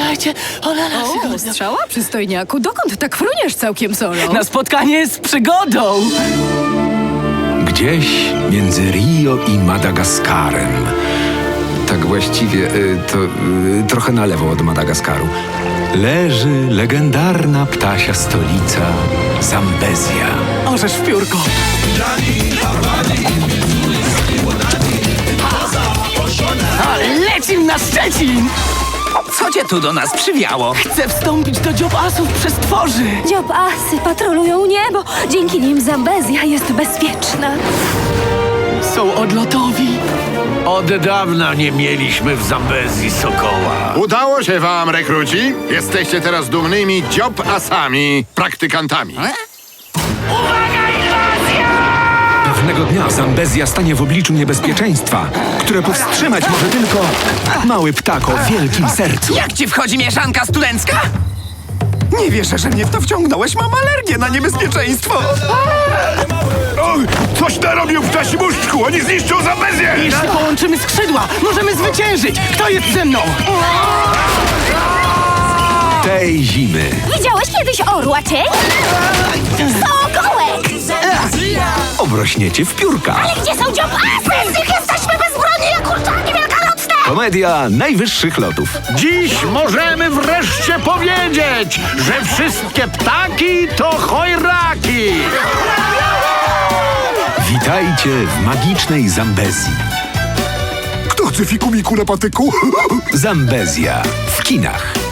Zabijajcie! Ola, O, strzała, przystojniaku. Dokąd tak fruniesz całkiem solo? Na spotkanie z przygodą! Gdzieś między Rio i Madagaskarem. Tak właściwie y, to y, trochę na lewo od Madagaskaru. Leży legendarna ptasia stolica Zambezja. Orzesz w piórko! Ale lecim na Szczecin! Co cię tu do nas przywiało? Chcę wstąpić do dziób asów przez tworzy! Asy patrolują niebo. Dzięki nim Zambezja jest bezpieczna. Są odlotowi! Od dawna nie mieliśmy w Zambezji sokoła. Udało się wam, rekruci? Jesteście teraz dumnymi dziob asami, praktykantami. Pewnego dnia Zambezja stanie w obliczu niebezpieczeństwa, które powstrzymać może tylko mały ptak o wielkim sercu. Jak ci wchodzi mieszanka studencka? Nie wierzę, że mnie w to wciągnąłeś. Mam alergię na niebezpieczeństwo. O, coś narobił ptasi muszczku! Oni zniszczą Zambezję! Jeśli połączymy skrzydła, możemy zwyciężyć! Kto jest ze mną? Tej zimy Widziałeś kiedyś orła cień? Obrośniecie w piórka. Gdzie są dziób asy? Z nich jesteśmy bezbronni jak kurczaki wielkanocne! Komedia najwyższych lotów. Dziś możemy wreszcie powiedzieć, że wszystkie ptaki to chojraki! Witajcie w magicznej Zambezji. Kto chce fikumiku na patyku? Zambezja w kinach.